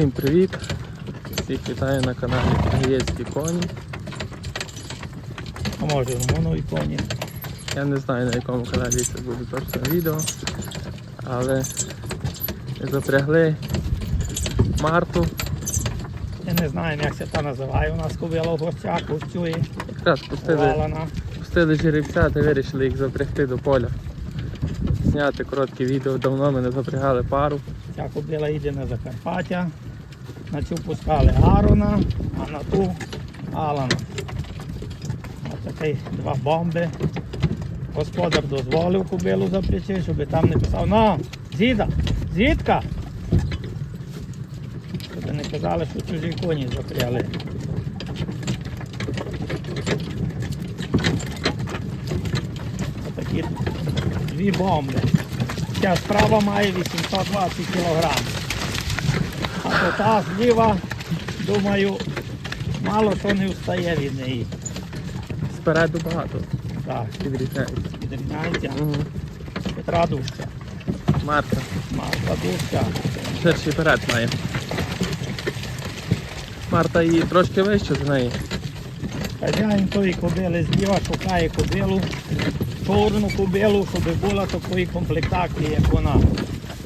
Всім привіт! Всіх вітаю на каналі Киргизькі коні. А може румунові коні. Я не знаю на якому каналі це буде точно відео, але запрягли Марту. Я не знаю, як це та називає. У нас кобила в гостях, гостює, Якраз пустили, пустили жеребця та вирішили їх запрягти до поля. Зняти коротке відео. Давно ми не запрягали пару. Ця кобила йде на Закарпаття. На цю пускали Арона, а на ту Алана. Ось такі два бомби. Господар дозволив кобилу запрячи, щоб там не писав, ну, зіда, зідка. Щоб не казали, що чужі коні запряли. Отакі дві бомби. Ця справа має 820 кг. Та зліва, думаю, мало що не встає від неї. Спереду багато Так, відрізняється. відрізняється. Угу. Петра дужча, Марта. Марта дужча. Ширший перед має. Марта її трошки вище за неї. Хазяїн тої кобили зліва шукає кобилу, чорну кобилу, щоб була такої комплектації, як вона.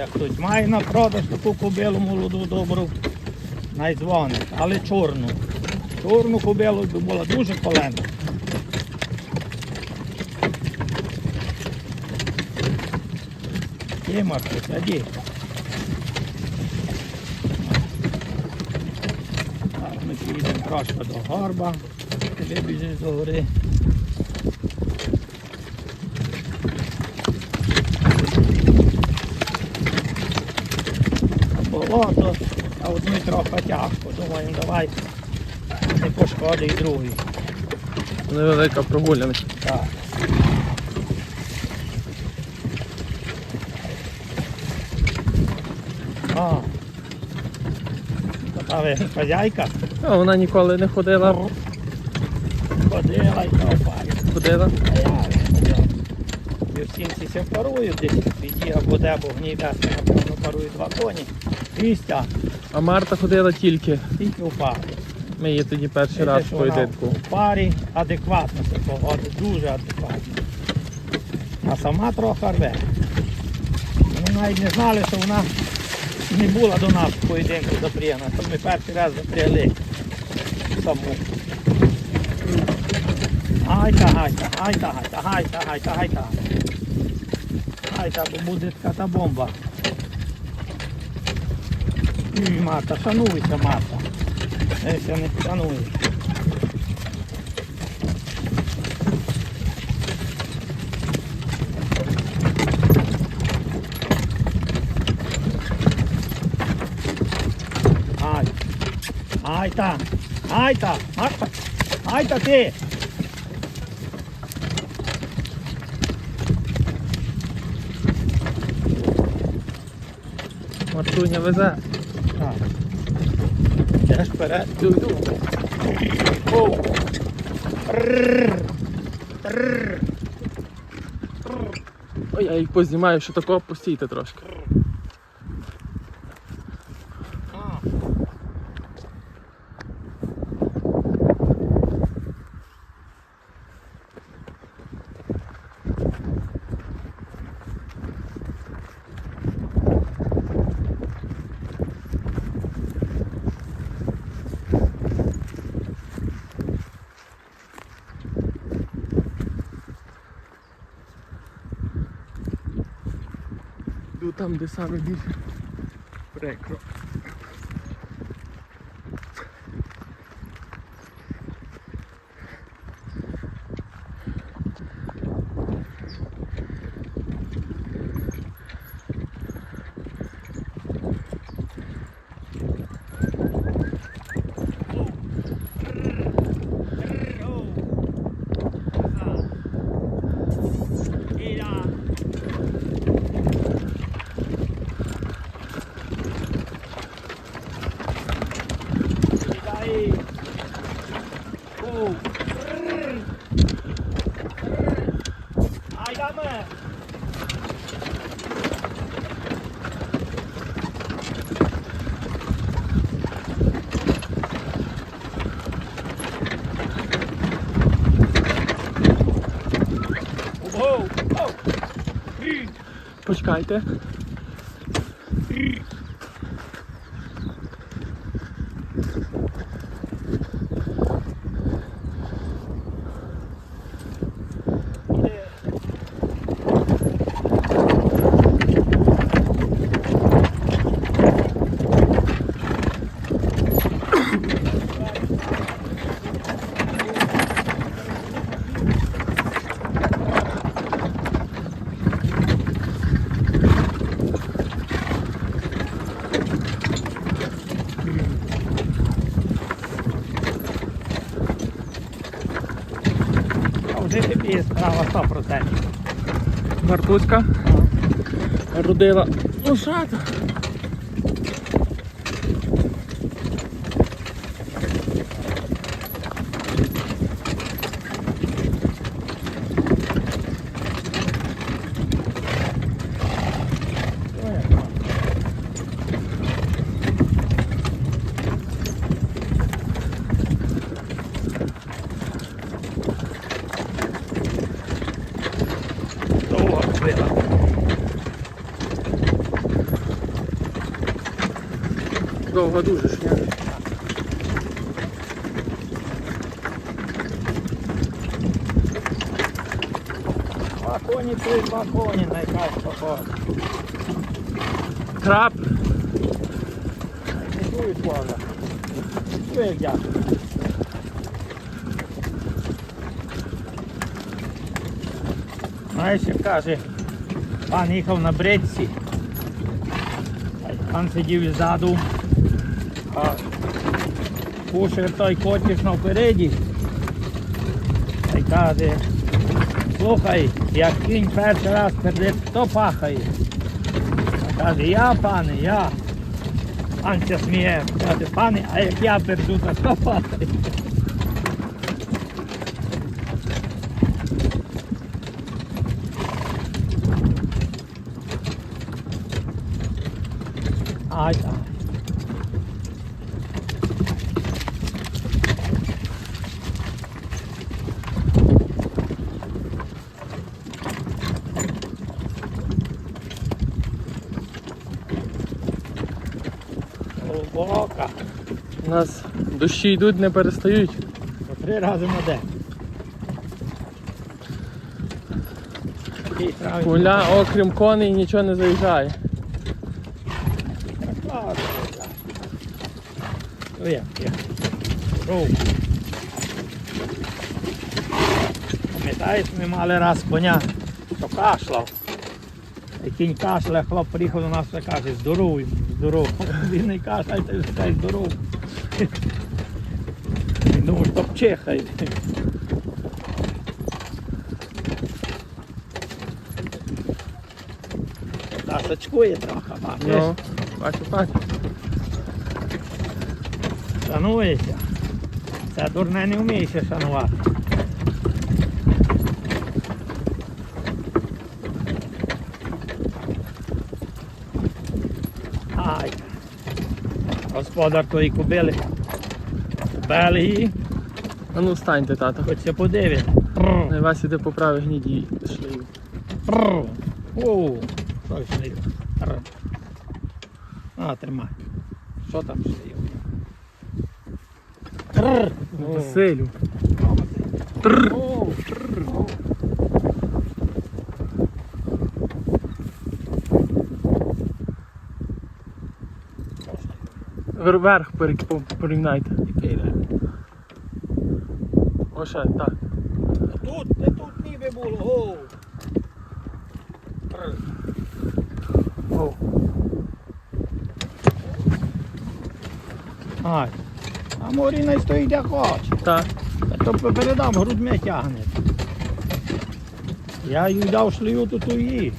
Як хтось має на продаж таку кобилу молоду добру, найдзвонить, але чорну. Чорну кобилу би була дуже колена. Є Марко, саді. Ми підемо трошки до горба. Ти біжиш до гори. Болото, а одну трохи тяжко. Думаємо, давай не пошкоди і другий. Невелика прогулянка. Так. А. Ви хазяйка А вона ніколи не ходила. ходила і копає. Ходила. А я Вівсінці се парують десь в біді або де, бо гнійде, напевно, парують два коні. Вістя, А Марта ходила тільки. тільки у парі. Ми її тоді перший раз в поєдинку. У парі адекватно се поводить, дуже адекватно. А сама трохи рве. Ми навіть не знали, що вона не була до нас в поєдинку запрягана. Ми перший раз запрягли саму. Гайта, гайта, гайта, гайта, гайта, гайта, гайта. Гайта, бо буде така та бомба. Ой, Марта, шануйся, Марта. Якщо не шануєш. Ай. Айта. Айта. Марта. Айта ти. Мартуня везе. Так. Вперед. Оу. Рррр. Рррр. Ой, я їх познімаю, що такого постійте трошки. Там, де саме більше прикро. Чекайте. Тобі справа 100%. Мартуська. Родила лошата. Довго дуже ж ні? Два коні, три, два коні, найкраще походить. Краб. Не дують кожа. Що як дякую? Знаєш, як каже, пан їхав на бредці, а пан сидів ззаду, А кушав той котиш напереді. Та каже, слухай, як кінь перший раз перед хто пахає? А каже, я, пане, я. Пан се сміє, каже, пане, а як я перду, то хто пахає? Ай, ай. Глибока. У нас дощі йдуть, не перестають. По три рази на день. Куля, окрім коней, нічого не заїжджає. Ну. Пам'ятаєш, ми мали раз коня, що кашляв. І кінь кашляє, хлоп приїхав до нас і каже, здоровий, здоровий. Він не кашляє, й каже, здоровий. Він думав, що пчихає. Та сачкує трохи, бачиш? Ну, бачу, бачу. Шанується. Це дурне не вміє ще шанувати. Ай. Господар тої кобили. В Бельгії. А ну станьте, тато. Хоч це подивить. Не вас іде по правій гніді шлею. О, що шлів? А, тримай. Що там шлів? Василю. О, Вверх порівняйте. Оше, так. Тут, не тут ніби було. О. О. Ай. А Моріна й стоїть як хоче. Так. Та то передам, грудьми тягне. Я їй дав шлею, то ту її.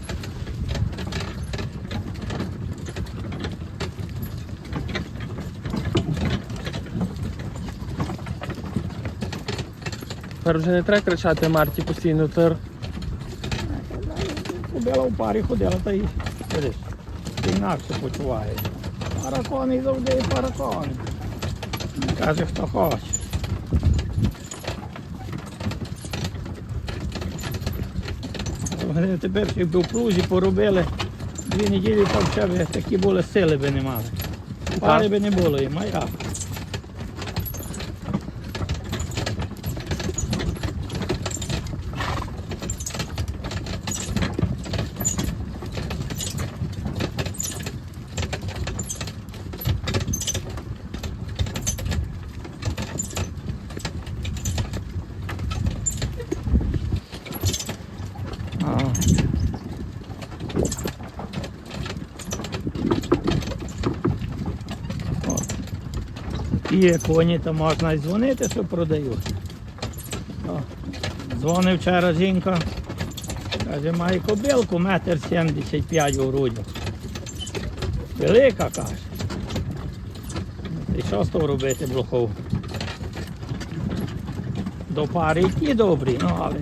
Тепер вже не треба кричати Марті постійно, тепер Кобила в парі ходила, та й видиш, інакше почуває. Паракони завжди паракони. Каже, хто хоче. Вони тепер ще в прузі поробили дві неділі там ще б такі були сили би не мали. Пари би не було їм, а І коні, то можна дзвонити, що продають. Дзвонив вчора жінка. Каже, має кобилку, метр сімдесят п'ять у грудях. Велика каже. І що з того робити блохов? До пари й ті добрі, ну але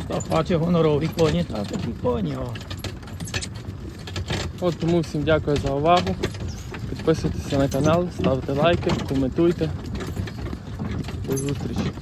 хто хоче гонорові коні, та такі коні. О. От тому всім дякую за увагу. Підписуйтеся на канал, ставте лайки, коментуйте. До зустрічі.